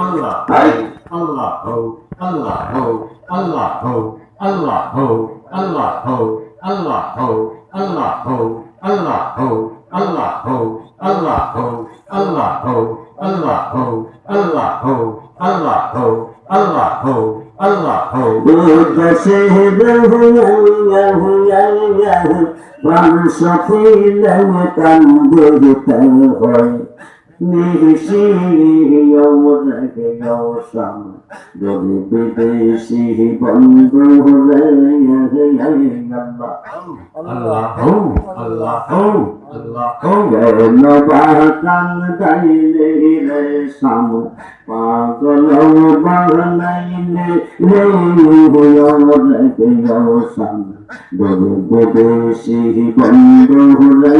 আল্লাহ আল্লাহ আল্লাহ আল্লাহ আল্লাহ আল্লাহ আল্লাহ আল্লাহ আল্লাহ আল্লাহ আল্লাহ আল্লাহ আল্লাহ আল্লাহ আল্লাহ আল্লাহ আল্লাহ যদি বিদেশি বন্ধু হলে আল্লাহ আল্লাহ আল্লাহ নিরিশিহি অমরাকে গৌসাম যদি বিদেশিহি বন্ধু হলে পাগল বাহনাইলে যদি বিদেশিহি বন্ধু হলে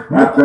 That's a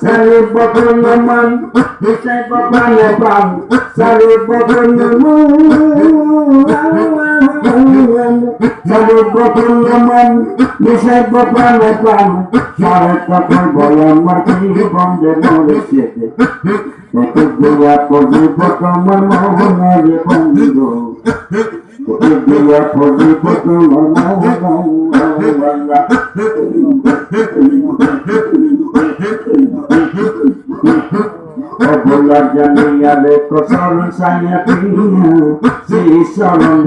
Salud bottom the man, the shape of the moon. শরীর প্রথম যেমন বিষয় প্রথম এখন শরৎ প্রথম বলে আমার কি বন্ধে মরেছে কতগুলা কবি প্রথম মোহনারে বন্ধ কতগুলা কবি প্রথম মোহনারে Bola janiya le kosar sanya tiya, si salam